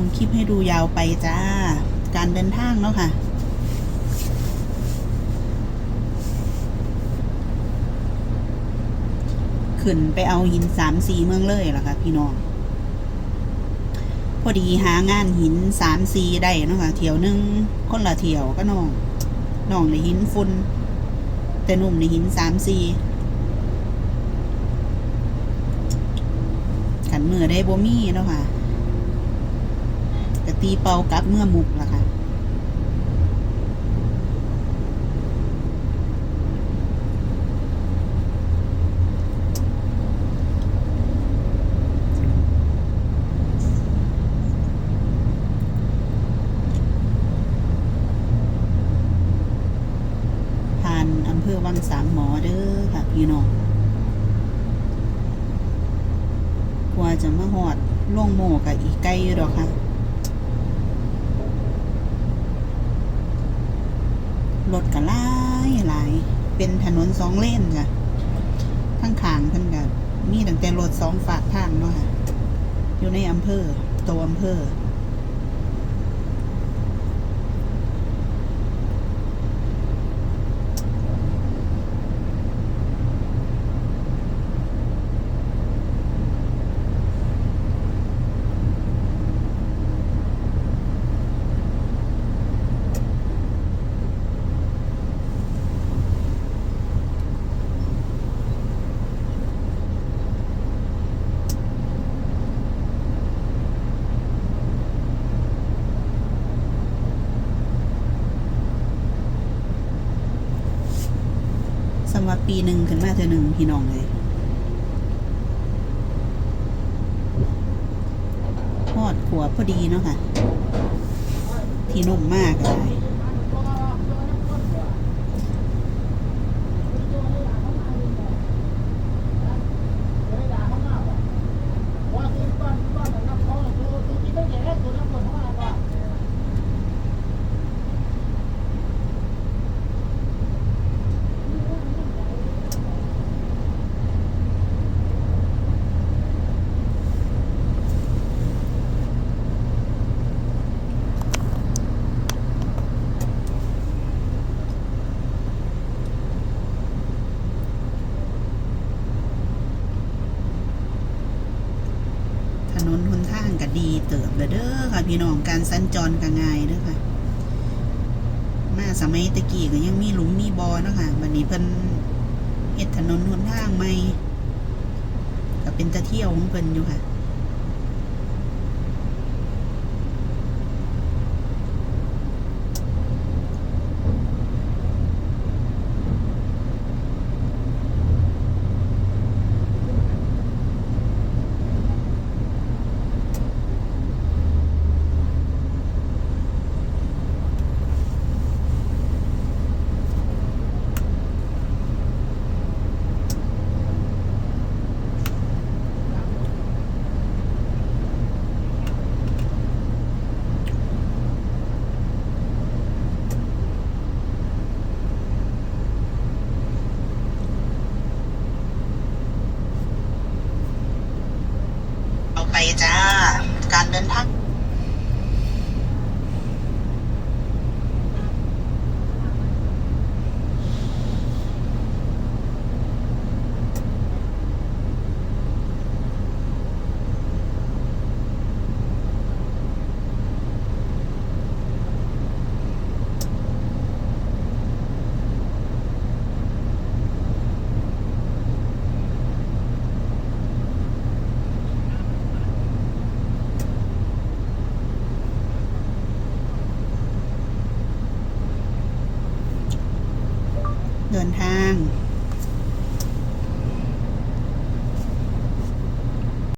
งคลิปให้ดูยาวไปจ้า การเดินทางเนาะค่ะ ขึ้นไปเอาหินสามสีเมืองเลยล่ะค่ะพี่น้อง พอดีหางานหินสามสีได้เนาะค่ะเที่ยวหนึงคนละเที่ยวก็น้องน้องในหินฝุ่นแต่หนุ่มในหินสามสีขันมือได้บ่มีเนาะค่ะ กตีเป่ากับเมื่อมุกล่ะค่ะผ่านอำเภอวังสามหมอเด้อค่ะพี่น้องกว่าจะมาหอดล่วงโมกับอีกไกลอยู่ดอกค่ะ รถก็หลายหลาย เป็นถนนสองเลนจ้ะทั้งขางทั้งนก็มีตั้งแต่รถสองฝากทางเนาะค่ะ อยู่ในอำเภอตัวอำเภอำหรับปีหนึ่งขึ้นมาเธอหนึ่งพี่น้องเลยทอดขวบพอดีเนาะค่ะ ที่นุ่มมากเลย ถนนหนทางก็ดี เบเลยเด้อค่ะพี่น้องการสัญจรก็ง่ายเด้อค่ะ มาสมัยตะกี้ก็ยังมีหลุมมีบอเนาะค่ะบัดนี้เพิ่นเฮ็ดถนนหนทางใหม่ก็เป็นตะเที่ยวของเพิ่นอยู่ค่ะ ไปจ้า การเดินทาง เดินทาง